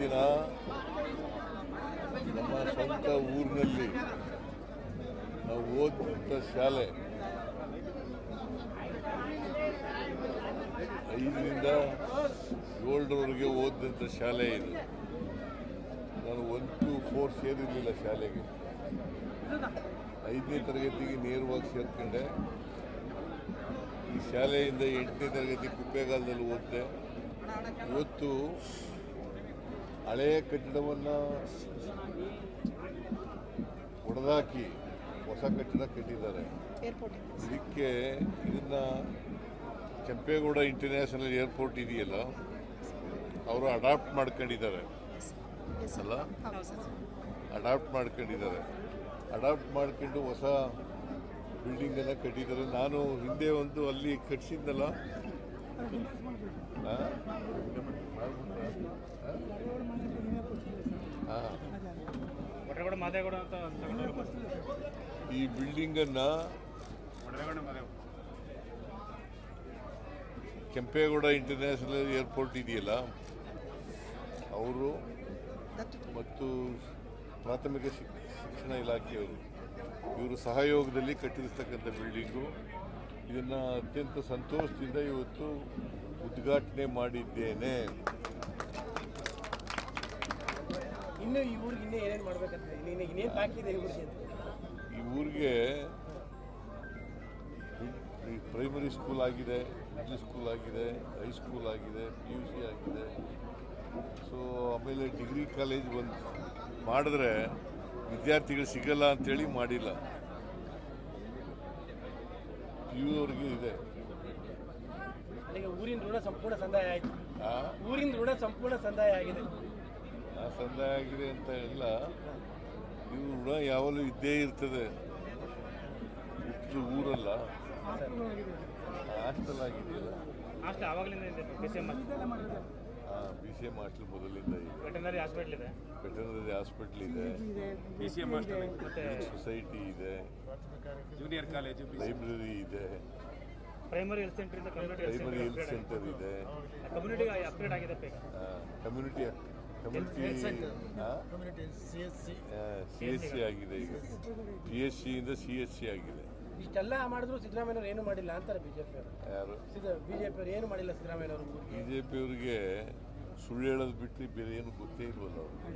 ದಿನ ನಮ್ಮ ಸ್ವಂತ ಊರಿನಲ್ಲಿ ನಾವು ಓದಿದಂಥ ಶಾಲೆ ಐದರಿಂದ ಏಳರವರೆಗೆ ಓದಿದಂಥ ಶಾಲೆ ಇದು. ನಾನು ಒನ್ ಟು ಫೋರ್ ಸೇರಿರಲಿಲ್ಲ ಶಾಲೆಗೆ. ಐದನೇ ತರಗತಿಗೆ ನೇರವಾಗಿ ಸೇರ್ಕೊಂಡೆ. ಈ ಶಾಲೆಯಿಂದ ಎಂಟನೇ ತರಗತಿ ಕುಪ್ಪೇಗಾಲದಲ್ಲಿ ಓದಿದೆ. ಇವತ್ತು ಹಳೆಯ ಕಟ್ಟಡವನ್ನು ಹೊಡೆದಾಕಿ ಹೊಸ ಕಟ್ಟಡ ಕಟ್ಟಿದ್ದಾರೆ. ಇದಕ್ಕೆ ಇದನ್ನ ಕೆಂಪೇಗೌಡ ಇಂಟರ್ನ್ಯಾಷನಲ್ ಏರ್ಪೋರ್ಟ್ ಇದೆಯಲ್ಲ ಅವರು ಅಡಾಪ್ಟ್ ಮಾಡ್ಕೊಂಡಿದ್ದಾರೆ. ಅಲ್ಲ? ಅಡಾಪ್ಟ್ ಮಾಡ್ಕೊಂಡಿದ್ದಾರೆ. ಅಡಾಪ್ಟ್ ಮಾಡ್ಕೊಂಡು ಹೊಸ ಬಿಲ್ಡಿಂಗನ್ನು ಕಟ್ಟಿದ್ದಾರೆ. ನಾನು ಹಿಂದೆ ಒಂದು ಅಲ್ಲಿ ಕಟ್ಸಿದ್ನಲ್ಲ? ಮಾದೇಗೌಡ ಅಂತ ಈ ಬಿಲ್ಡಿಂಗನ್ನು ಅನ್ನ ಕೆಂಪೇಗೌಡ ಇಂಟರ್ನ್ಯಾಷನಲ್ ಏರ್ಪೋರ್ಟ್ ಇದೆಯಲ್ಲ? ಅವರು ಮತ್ತು ಪ್ರಾಥಮಿಕ ಶಿಕ್ಷಣ ಇಲಾಖೆಯವರು. ಇವರು ಸಹಯೋಗದಲ್ಲಿ ಕಟ್ಟಿರ್ತಕ್ಕಂಥ ಬಿಲ್ಡಿಂಗು. ಇದನ್ನು ಅತ್ಯಂತ ಸಂತೋಷದಿಂದ ಇವತ್ತು ಉದ್ಘಾಟನೆ ಮಾಡಿದ್ದೇನೆ. ಇನ್ನು ಈ ಊರಿಗೆ ಇನ್ನೇ ಏನೇನು ಮಾಡ್ಬೇಕಂತ ಇನ್ನೇನು ಇನ್ನೇನು ಬಾಕಿ ಇದೆ ಈ ಊರಿಗೆ ಅಂತ. ಈ ಊರಿಗೆ ಪ್ರೈಮರಿ ಸ್ಕೂಲ್ ಆಗಿದೆ ಮಿಡ್ಲ್ ಸ್ಕೂಲ್ ಆಗಿದೆ ಹೈಸ್ಕೂಲ್ ಆಗಿದೆ ಪಿ ಯು ಸಿ ಆಗಿದೆ. ಸೊ ಆಮೇಲೆ ಡಿಗ್ರಿ ಕಾಲೇಜ್ ಬಂದು ಮಾಡಿದ್ರೆ ವಿದ್ಯಾರ್ಥಿಗಳು ಸಿಗಲ್ಲ ಅಂತೇಳಿ ಮಾಡಿಲ್ಲ. ಪಿ ಯು ಅವ್ರಿಗೆ ಇದೆ. ಊರಿನ ಋಣ ಸಂಪೂರ್ಣ ಸಂದಾಯ ಆಯಿತು. ಊರಿನ ಋಣ ಸಂಪೂರ್ಣ ಸಂದಾಯ ಆಗಿದೆ. ಸಂದಾಯ ಆಗಿದೆ ಅಂತ ಇಲ್ಲ. ಇವು ಋಣ ಯಾವಾಗಲೂ ಇದ್ದೇ ಇರ್ತದೆ. ಇಷ್ಟು ಊರಲ್ಲ. ಹಾಸ್ಟೆಲ್ ಆಗಿದೆಯಲ್ಲ. ಹಾಂ ಬಿ ಸಿ ಎಂ ಹಾಸ್ಟೆಲ್ ಮೊದಲಿಂದ ಇದೆ. ವೆಟನರಿ ಹಾಸ್ಪಿಟ್ಲ್ ಇದೆ. ವೆಟರ್ನರಿ ಹಾಸ್ಪಿಟ್ಲ್ ಇದೆ. B C M hostel society ಇದೆ. ಜೂನಿಯರ್ ಕಾಲೇಜು ಲೈಬ್ರರಿ ಇದೆ. ಪ್ರೈಮರಿ ಹೆಲ್ತ್ ಸೆಂಟರ್ ಇಂದ ಕಮ್ಯುನಿಟಿ ಪ್ರೈಮರಿ ಹೆಲ್ತ್ ಸೆಂಟರ್ ಇದೆ. ಕಮ್ಯುನಿಟಿ ಅಪ್ಗ್ರೇಡ್ ಆಗಿದೆ ಈಗ community community C S C ಆಗಿದೆ ಈಗ. ಪಿ ಎಸ್ ಸಿಯಿಂದ ಸಿ ಎಸ್ ಸಿ ಆಗಿದೆ. ಇಷ್ಟೆಲ್ಲ ಮಾಡಿದ್ರು ಸಿದ್ದರಾಮಯ್ಯವ್ರು ಏನು ಮಾಡಿಲ್ಲ ಅಂತಾರೆ ಬಿಜೆಪಿ ಅವರು. ಯಾರು? ಬಿಜೆಪಿ ಅವ್ರು ಏನು ಮಾಡಿಲ್ಲ ಸಿದ್ದರಾಮಯ್ಯವ್ರು ಬಿಜೆಪಿ ಬಿ ಜೆ ಪಿಯವ್ರಿಗೆ ಸುಳ್ಳು ಹೇಳೋದು ಬಿಟ್ಟು ಬೇರೆ ಏನು ಗೊತ್ತೇ ಇಲ್ವಲ್ಲ ಅವ್ರಿಗೆ